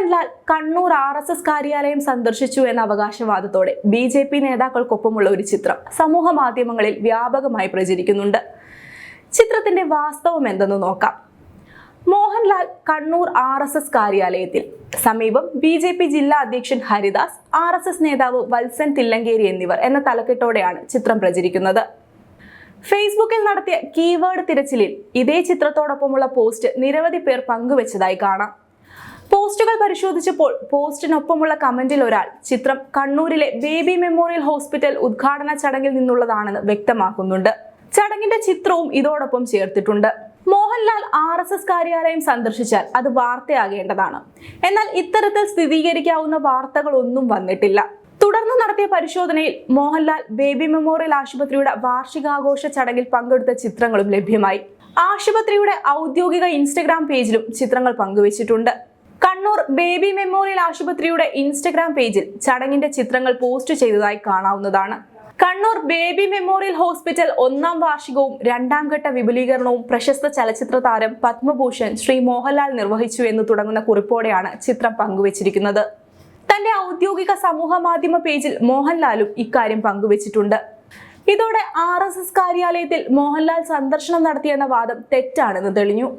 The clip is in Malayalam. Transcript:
Mohanlal Kannur R S S കാര്യാലയം സന്ദർശിച്ചു എന്ന അവകാശവാദത്തോടെ ബി ജെ പി നേതാക്കൾക്കൊപ്പമുള്ള ഒരു ചിത്രം സമൂഹ മാധ്യമങ്ങളിൽ വ്യാപകമായി പ്രചരിക്കുന്നുണ്ട്. ചിത്രത്തിന്റെ വാസ്തവം എന്തെന്ന് നോക്കാം. Mohanlal Kannur R S S കാര്യാലയത്തിൽ. സമീപം ബി ജെ പി ജില്ലാ അധ്യക്ഷൻ ഹരിദാസ് ആർ എസ് എസ് നേതാവ് വത്സൻ തില്ലങ്കേരി എന്നിവർ എന്ന തലക്കെട്ടോടെയാണ് ചിത്രം പ്രചരിക്കുന്നത്. ഫേസ്ബുക്കിൽ നടത്തിയ കീവേഡ് തിരച്ചിലിൽ ഇതേ ചിത്രത്തോടൊപ്പമുള്ള പോസ്റ്റ് നിരവധി പേർ പങ്കുവച്ചതായി കാണാം. പോസ്റ്റുകൾ പരിശോധിച്ചപ്പോൾ പോസ്റ്റിനൊപ്പമുള്ള കമന്റിൽ ഒരാൾ ചിത്രം കണ്ണൂരിലെ ബേബി മെമ്മോറിയൽ ഹോസ്പിറ്റൽ ഉദ്ഘാടന ചടങ്ങിൽ നിന്നുള്ളതാണെന്ന് വ്യക്തമാക്കുന്നുണ്ട്. ചടങ്ങിന്റെ ചിത്രവും ഇതോടൊപ്പം ചേർത്തിട്ടുണ്ട്. മോഹൻലാൽ ആർ എസ് എസ് കാര്യാലയം സന്ദർശിച്ചാൽ അത് വാർത്തയാകേണ്ടതാണ്. എന്നാൽ ഇത്തരത്തിൽ സ്ഥിരീകരിക്കാവുന്ന വാർത്തകളൊന്നും വന്നിട്ടില്ല. തുടർന്ന് നടത്തിയ പരിശോധനയിൽ മോഹൻലാൽ ബേബി മെമ്മോറിയൽ ആശുപത്രിയുടെ വാർഷികാഘോഷ ചടങ്ങിൽ പങ്കെടുത്ത ചിത്രങ്ങളും ലഭ്യമായി. ആശുപത്രിയുടെ ഔദ്യോഗിക ഇൻസ്റ്റഗ്രാം പേജിലും ചിത്രങ്ങൾ പങ്കുവച്ചിട്ടുണ്ട്. കണ്ണൂർ ബേബി മെമ്മോറിയൽ ആശുപത്രിയുടെ ഇൻസ്റ്റഗ്രാം പേജിൽ ചടങ്ങിന്റെ ചിത്രങ്ങൾ പോസ്റ്റ് ചെയ്തതായി കാണാവുന്നതാണ്. കണ്ണൂർ ബേബി മെമ്മോറിയൽ ഹോസ്പിറ്റൽ ഒന്നാം വാർഷികവും രണ്ടാം ഘട്ട വിപുലീകരണവും പ്രശസ്ത ചലച്ചിത്ര താരം പത്മഭൂഷൺ ശ്രീ മോഹൻലാൽ നിർവഹിച്ചു എന്ന് തുടങ്ങുന്ന കുറിപ്പോടെയാണ് ചിത്രം പങ്കുവച്ചിരിക്കുന്നത്. തന്റെ ഔദ്യോഗിക സമൂഹ മാധ്യമ പേജിൽ മോഹൻലാലും ഇക്കാര്യം പങ്കുവച്ചിട്ടുണ്ട്. ഇതോടെ ആർ എസ് എസ് കാര്യാലയത്തിൽ മോഹൻലാൽ സന്ദർശനം നടത്തിയെന്ന വാദം തെറ്റാണെന്ന് തെളിഞ്ഞു.